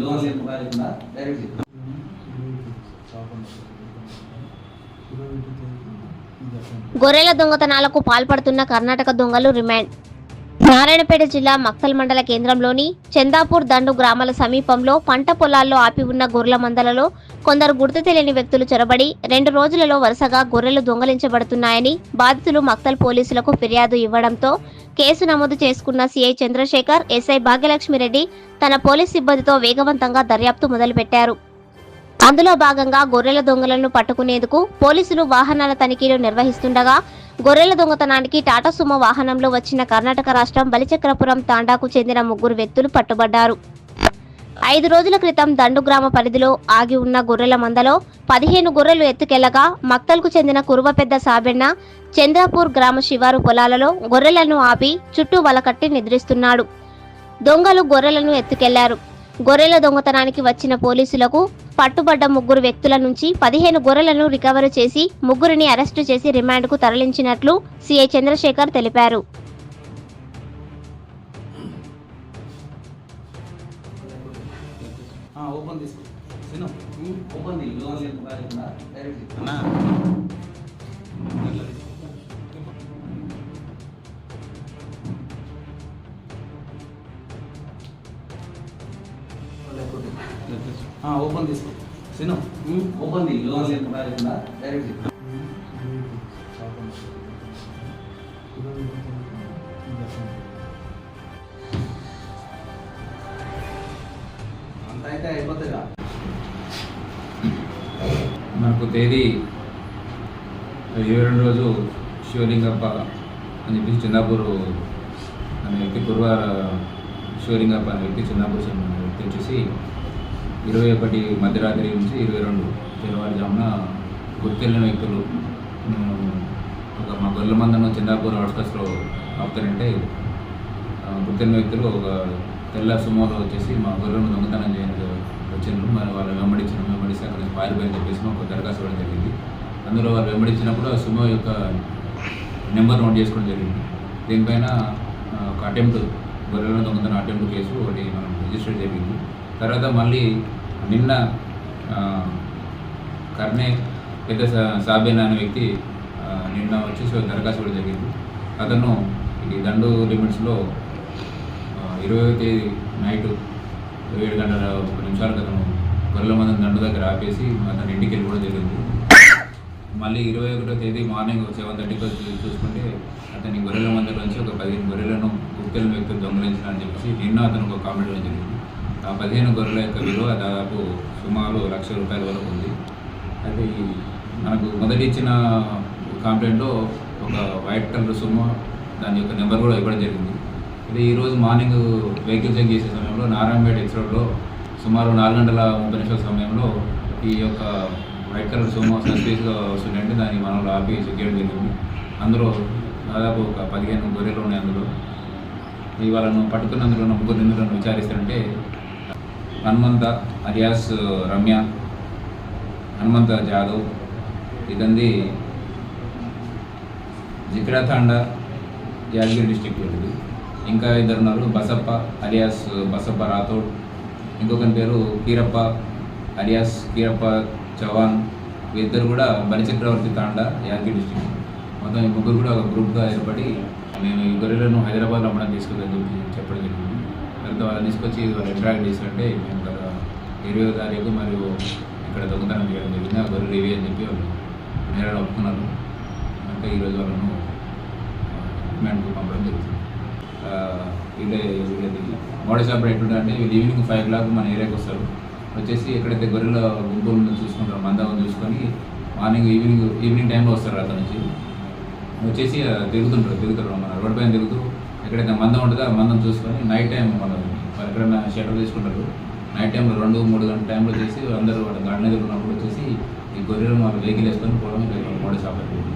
Loan లేకుండా direct గొర్రెల దొంగతనాలకు పాల్పడుతున్న కర్ణాటక దొంగలు రిమాండ్. నారాయణపేట జిల్లా మక్తల్ మండల కేంద్రంలోని చందాపూర్ దండు గ్రామాల సమీపంలో పంట పొలాల్లో ఆపి ఉన్న గొర్రెల మందలలో కొందరు గుర్తు తెలియని వ్యక్తులు చొరబడి రెండు రోజులలో వరుసగా గొర్రెలు దొంగలించబడుతున్నాయని బాధితులు మక్తల్ పోలీసులకు ఫిర్యాదు ఇవ్వడంతో కేసు నమోదు చేసుకున్న సిఐ చంద్రశేఖర్ ఎస్ఐ భాగ్యలక్ష్మిరెడ్డి తన పోలీస్ సిబ్బందితో వేగవంతంగా దర్యాప్తు మొదలుపెట్టారు. అందులో భాగంగా గొర్రెల దొంగలను పట్టుకునేందుకు పోలీసులు వాహనాల తనిఖీలు నిర్వహిస్తుండగా గొర్రెల దొంగతనానికి టాటా సుమో వాహనంలో వచ్చిన కర్ణాటక రాష్ట్రం బలిచక్రపురం తాండాకు చెందిన ముగ్గురు వ్యక్తులు పట్టుబడ్డారు. ఐదు రోజుల క్రితం దండు గ్రామ పరిధిలో ఆగి ఉన్న గొర్రెల మందలో పదిహేను గొర్రెలు ఎత్తుకెళ్ళగా మక్తల్కు చెందిన కురువపెద్ద సాబెన్న చంద్రపూర్ గ్రామ శివారు పొలాలలో గొర్రెలను ఆపి చుట్టూ వలకట్టి నిద్రిస్తున్నాడు. దొంగలు గొర్రెలను ఎత్తుకెళ్ళారు. గొర్రెల దొంగతనానికి వచ్చిన పోలీసులకు పట్టుబడ్డ ముగ్గురు వ్యక్తుల నుంచి పదిహేను గొర్రెలను రికవరీ చేసి ముగ్గురిని అరెస్టు చేసి రిమాండ్కు తరలించినట్లు సిఐ చంద్రశేఖర్ తెలిపారు. ఓపెన్ తీసుకో సిను ఓపెన్ తీ లోన్ లేకుండా డైరెక్ట్ అన్నా ఓపెన్ తీసుకో సిను ఓపెన్ తీ లోన్ లేకుండా డైరెక్ట్ అంత అయితే అయిపోతుందిగా మనకు తేదీ ఇరవై రెండు రోజు శివలింగప్ప అని చెప్పేసి చందాపూర్ అనే వ్యక్తి పూర్వ శివలింగప్ప అనే వ్యక్తి చందాపూర్ చెందిన వ్యక్తి వచ్చేసి ఇరవై ఒకటి మధ్యరాత్రి నుంచి ఇరవై రెండు తెల్లవారుజామున గుర్తెళ్ళిన వ్యక్తులు. ఒక మా గొల్ల మందను చందాపూర్ అవుట్స్కట్స్లో ఆపుతారంటే గుర్తెళ్ళిన వ్యక్తులు ఒక తెల్ల సుమోలో వచ్చేసి మా గొర్రెలను దొంగతనం చేయడానికి వచ్చిండ్రు. మరి వాళ్ళు వెంబడించిన. వెంబడి పారిపోయిన చెప్పేసి ఒక దరఖాస్తు ఇవ్వడం జరిగింది. అందులో వాళ్ళు వెంబడించినప్పుడు ఆ సుమో యొక్క నెంబర్ నోట్ చేసుకోవడం జరిగింది. దీనిపైన ఒక అటెంప్ట్ గొర్రెల దొంగతనం అటెంప్ట్ కేసు ఒకటి మనం రిజిస్టర్ జరిగింది. తర్వాత మళ్ళీ నిన్న ఆ, కర్ణే పెద్ద సా- అనే వ్యక్తి నిన్న వచ్చేసి ఒక దరఖాస్తు కూడా జరిగింది. అతను ఈ దండు లిమిట్స్లో ఇరవై తేదీ నైట్ ఏడు గంటల ఒక నిమిషాలకు అతను దగ్గర ఆపేసి అతను ఇంటికి వెళ్ళిపోవడం జరిగింది. మళ్ళీ ఇరవై ఒకటో తేదీ మార్నింగ్ సెవెన్ థర్టీకి వచ్చి చూసుకుంటే అతని గొర్రెల మందిర నుంచి ఒక పదిహేను గొర్రెలను గుప్తెల వ్యక్తులు దొంగలించాలని చెప్పేసి నిన్న అతను ఒక కామెంట్ జరిగింది ఆ పదిహేను గొర్రెల యొక్క విలువ దాదాపు సుమారు లక్ష రూపాయల వరకు ఉంది. అయితే మనకు మొదటి ఇచ్చిన కాంప్లైంట్లో ఒక వైట్ కలర్ సుమో దాని యొక్క నెంబర్ కూడా ఇవ్వడం జరిగింది. ఇది ఈరోజు మార్నింగ్ వెహికల్ చెక్ చేసే సమయంలో నారాయణపేట ఎక్స్ రోడ్లో సుమారు నాలుగు గంటల ముప్పై నిమిషాల సమయంలో ఈ యొక్క వైట్ కలర్ సోమో సస్పీస్గా వస్తుందంటే దాన్ని మనం ఆపి చెక్ చేయడం. జరిగింది అందులో దాదాపు ఒక పదిహేను గొర్రెలు ఉన్నాయి అందులో. ఈ వాళ్ళను పట్టుకున్నందులో ఉన్న ముగ్గురు నిందులను విచారిస్తారంటే హనుమంత అరియాస్ రమ్య హనుమంత జాదవ్ ఇదంది జిక్రాతాండ యాదగిరి డిస్టిక్ ఇది ఇంకా ఇద్దరు ఉన్నారు బసప్ప అలియాస్ బసప్ప రాథోడ్ ఇంకొకరి పేరు కీరప్ప అలియాస్ కీరప్ప చవాన్ వీరిద్దరు కూడా బలిచక్రవర్తి తాండ యాదగిరి డిస్టిక్. మొత్తం ఈ ముగ్గురు కూడా ఒక గ్రూప్గా ఏర్పడి మేము ఈ గొర్రెలను హైదరాబాద్లో అమ్మడం తీసుకెళ్ళని చెప్పడం జరిగింది. తర్వాత వాళ్ళని తీసుకొచ్చి వాళ్ళు ఇంటరాక్ట్ చేసినట్టే మేము గత ఇరవై తారీఖు మరియు ఇక్కడ దొంగతనం చేయడం జరిగింది. ఆ గొర్రెలు ఇవి అని చెప్పి వాళ్ళు నేరాలు ఒప్పుకున్నారు. అంటే ఈరోజు వాళ్ళను రిమాండ్కు పంపడం జరుగుతుంది. వీళ్ళే వీళ్ళది మోడల్ షాప్ ఎట్లుంటే అంటే వీళ్ళు ఈవినింగ్ ఫైవ్ క్లాక్ మన ఏరియాకి వస్తారు. వచ్చేసి ఎక్కడైతే గొర్రెల గుంపు ఉందో చూసుకుంటారు మందం చూసుకొని మార్నింగ్ ఈవినింగ్ ఈవినింగ్ టైంలో వస్తారు అక్కడ నుంచి. వచ్చేసి తిరుగుతుంటారు తిరుగుతారు మన రోడ్ పైన తిరుగుతూ ఎక్కడైతే మందం ఉంటుందో ఆ మందం చూసుకొని నైట్ టైం మనం ఎక్కడైనా షెటర్ తీసుకుంటారు. నైట్ టైంలో రెండు మూడు గంటల టైంలో చేసి అందరూ వాళ్ళ గార్డెన్ దగ్గర ఉన్నప్పుడు వచ్చేసి ఈ గొర్రెలు వాళ్ళు వెహికల్ వేసుకొని పోవడం మోడల్ షాప్ అయిపోయింది